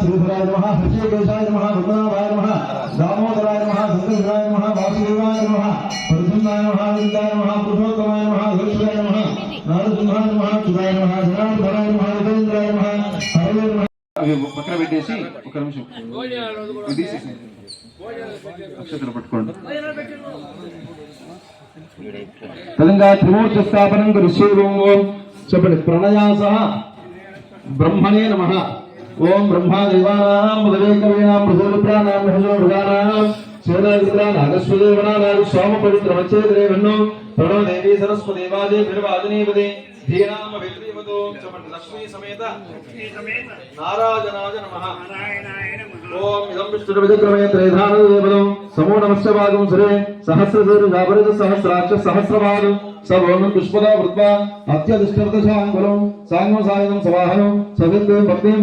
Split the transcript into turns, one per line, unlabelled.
శ్రీధరాయ నమః హృషికేశాయ నమ పద్మనాభాయ నమ దామోదరాయ నమః సంకృష్ణాయ నమః వాసుదేవాయ నమః పరిశుద్ధాయ నమః విందాయ నమః పురుషోత్తమాయ నమః ధనుషాయ నమః నారసింహాయ నమః సుధాయ నమః జనార్దనాయ నమః ఉపేంద్రాయ నమః హరే నమః అవి పక్కన పెట్టేసి ఒక నిమిషం ఇది తీసేసి అక్షతలు పట్టుకోండి తదంగా త్రిమూర్తి స్థాపనం కృష్యం ఓం చెప్పండి ప్రణయాస బ్రహ్మణే నమ ఓం బ్రహ్మా దేవానాం పదవే కవీనాం మృదుప్రాణాం మహజో అగస్వదేవనాడు సోమ పవిత్ర వచ్చేద్రేవన్నో ప్రణవ దేవి సరస్వతి దేవాదే నిర్వాదనీపదే ధీనామ విద్రీవతో చెప్పండి లక్ష్మీ సమేత నారాజనాజ నమః. ఓం ఇదం సమో నమస్య భాగం సురే సహస్రాక్ష సర్వం పుష్పదా సాంగం సాయుధం సవాహనం సవిద్యం భక్తిం